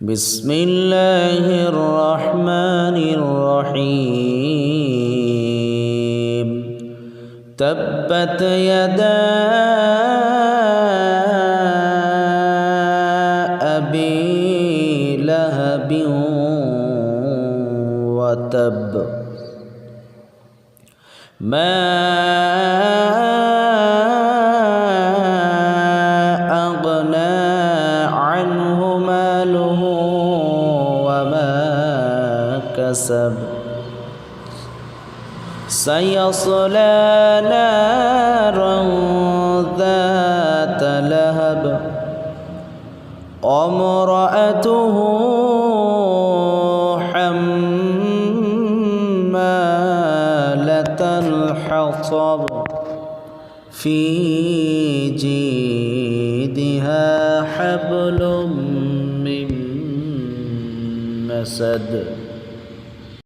بسم الله الرحمن الرحيم. تبت يدا أبي لهب وتب. ما ماله وما كسب. سيصلى نارا ذات لهب. وامرأته حمالة الحطب في جيدها حبل من مسد